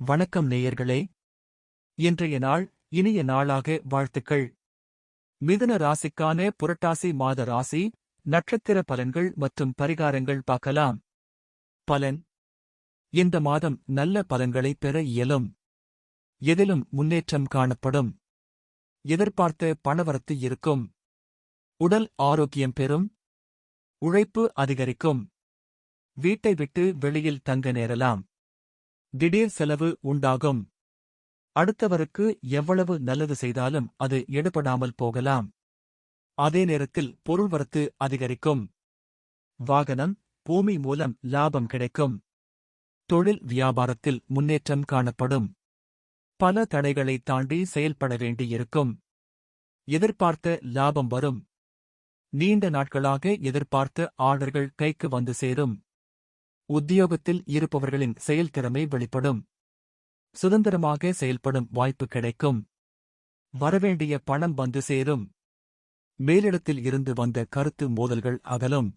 வணக்கம் நேயர்களே. இன்றைய நாள் இனிய நாளாக வாழ்த்துக்கள். மிதுன ராசிக்கான புரட்டாசி மாத ராசி நட்சத்திர பலன்கள் மற்றும் பரிகாரங்கள் பார்க்கலாம். பலன். இந்த மாதம் நல்ல பலன்களை பெற இயலும். எதிலும் முன்னேற்றம் காணப்படும். எதிர்பார்த்த பணவரத்து இருக்கும். உடல் ஆரோக்கியம் பெறும். உழைப்பு அதிகரிக்கும். வீட்டை விட்டு வெளியில் தங்க நேரலாம். திடீர் செலவு உண்டாகும். அடுத்தவருக்கு எவ்வளவு நல்லது செய்தாலும் அது எடுபடாமல் போகலாம். அதே நேரத்தில் பொருள்வரத்து அதிகரிக்கும். வாகனம் பூமி மூலம் லாபம் கிடைக்கும். தொழில் வியாபாரத்தில் முன்னேற்றம் காணப்படும். பல தடைகளை தாண்டி செயல்பட வேண்டியிருக்கும். எதிர்பார்த்த லாபம் வரும். நீண்ட நாட்களாக எதிர்பார்த்த ஆர்டர்கள் கைக்கு வந்து சேரும். உத்தியோகத்தில் இருப்பவர்களின் செயல்திறமை வெளிப்படும். சுதந்திரமாக செயல்படும் வாய்ப்பு கிடைக்கும். வரவேண்டிய பணம் வந்து சேரும். மேலிடத்தில் இருந்து வந்த கருத்து மோதல்கள் அகலும்.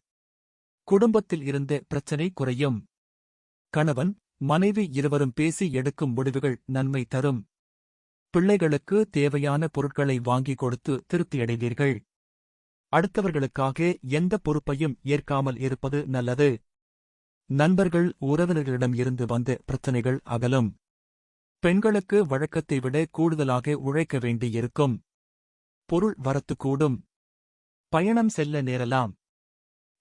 குடும்பத்தில் இருந்த பிரச்சனை குறையும். கணவன் மனைவி இருவரும் பேசி எடுக்கும் முடிவுகள் நன்மை தரும். பிள்ளைகளுக்கு தேவையான பொருட்களை வாங்கிக் கொடுத்து திருப்தியடைவீர்கள் அடுத்தவர்களுக்காக எந்த பொறுப்பையும் ஏற்காமல் இருப்பது நல்லது. நண்பர்கள் உறவினர்களிடம் இருந்து வந்த பிரச்சனைகள் அகலும். பெண்களுக்கு வழக்கத்தை விட கூடுதலாக உழைக்க வேண்டியிருக்கும். பொருள் வரத்து கூடும். பயணம் செல்ல நேரலாம்.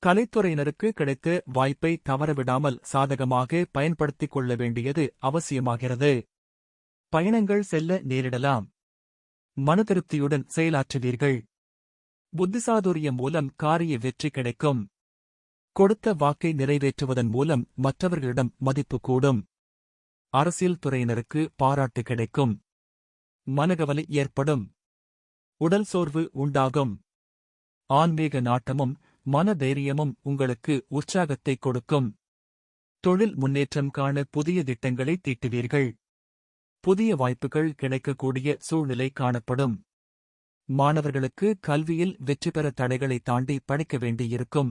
கலைத்துறையினருக்கு கிடைத்த வாய்ப்பை தவறவிடாமல் சாதகமாக பயன்படுத்திக் கொள்ள வேண்டியது அவசியமாகிறது. பயணங்கள் செல்ல நேரிடலாம். மனதிருப்தியுடன் செயலாற்றுவீர்கள். புத்திசாதுரியம் மூலம் காரிய வெற்றி கிடைக்கும். கொடுத்த வாக்கை நிறைவேற்றுவதன் மூலம் மற்றவர்களிடம் மதிப்பு கூடும். அரசியல் துறையினருக்கு பாராட்டு கிடைக்கும். மனகவலை ஏற்படும். உடல் சோர்வு உண்டாகும். ஆன்மீக நாட்டமும் மன தைரியமும் உங்களுக்கு உற்சாகத்தை கொடுக்கும். தொழில் முன்னேற்றம் காண புதிய திட்டங்களை தீட்டுவீர்கள். புதிய வாய்ப்புகள் கிடைக்கக்கூடிய சூழ்நிலை காணப்படும். மாணவர்களுக்கு கல்வியில் வெற்றி பெற தடைகளை தாண்டி படிக்க வேண்டியிருக்கும்.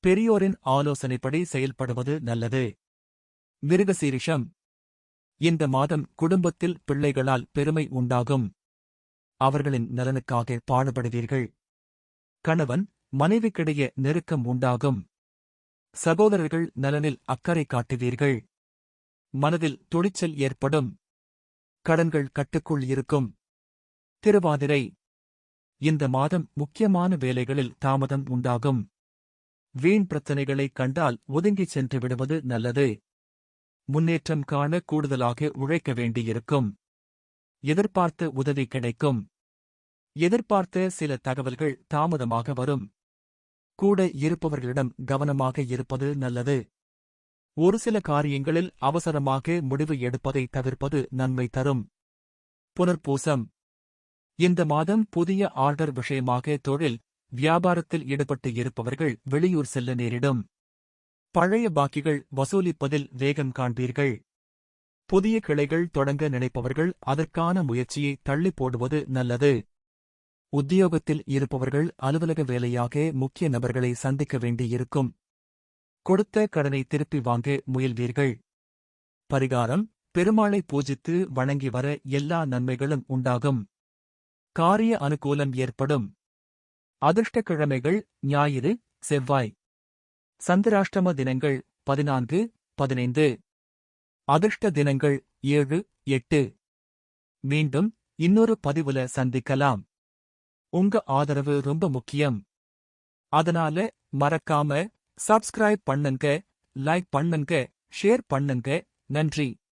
பெரியோரின் ஆலோசனைப்படி செயல்படுவது நல்லது. மிருகசீரிஷம். இந்த மாதம் குடும்பத்தில் பிள்ளைகளால் பெருமை உண்டாகும். அவர்களின் நலனுக்காக பாடுபடுவீர்கள். கணவன் மனைவிக்கிடையே நெருக்கம் உண்டாகும். சகோதரர்கள் நலனில் அக்கறை காட்டுவீர்கள். மனதில் துணிச்சல் ஏற்படும். கடன்கள் கட்டுக்குள் இருக்கும். திருவாதிரை. இந்த மாதம் முக்கியமான வேலைகளில் தாமதம் உண்டாகும். வீண் பிரச்சனைகளைக் கண்டால் ஒதுங்கிச் சென்று விடுவது நல்லது. முன்னேற்றம் காண கூடுதலாக உழைக்க வேண்டியிருக்கும். எதிர்பார்த்த உதவி கிடைக்கும். எதிர்பார்த்த சில தகவல்கள் தாமதமாக வரும். கூட இருப்பவர்களிடம் கவனமாக இருப்பது நல்லது. ஒரு சில காரியங்களில் அவசரமாக முடிவு எடுப்பதை தவிர்ப்பது நன்மை தரும். புனர்பூசம். இந்த மாதம் புதிய ஆர்டர் விஷயமாக தொழில் வியாபாரத்தில் ஈடுபட்டு இருப்பவர்கள் வெளியூர் செல்ல நேரிடும். பழைய பாக்கிகள் வசூலிப்பதில் வேகம் காண்பீர்கள். புதிய கிளைகள் தொடங்க நினைப்பவர்கள் அதற்கான முயற்சியை தள்ளி போடுவது நல்லது. உத்தியோகத்தில் இருப்பவர்கள் அலுவலக வேலையாக முக்கிய நபர்களை சந்திக்க வேண்டியிருக்கும். கொடுத்த கடனை திருப்பி வாங்க முயல்வீர்கள். பரிகாரம் பெருமாளை பூஜித்து வணங்கி வர எல்லா நன்மைகளும் உண்டாகும். காரிய அனுகூலம் ஏற்படும். அதிர்ஷ்ட கிழமைகள் ஞாயிறு செவ்வாய். சந்திராஷ்டம தினங்கள் பதினான்கு பதினைந்து. அதிர்ஷ்ட தினங்கள் ஏழு எட்டு. மீண்டும் இன்னொரு பதிவுல சந்திக்கலாம். உங்க ஆதரவு ரொம்ப முக்கியம். அதனால மறக்காம சப்ஸ்கிரைப் பண்ணுங்க லைக் பண்ணுங்க ஷேர் பண்ணுங்க. நன்றி.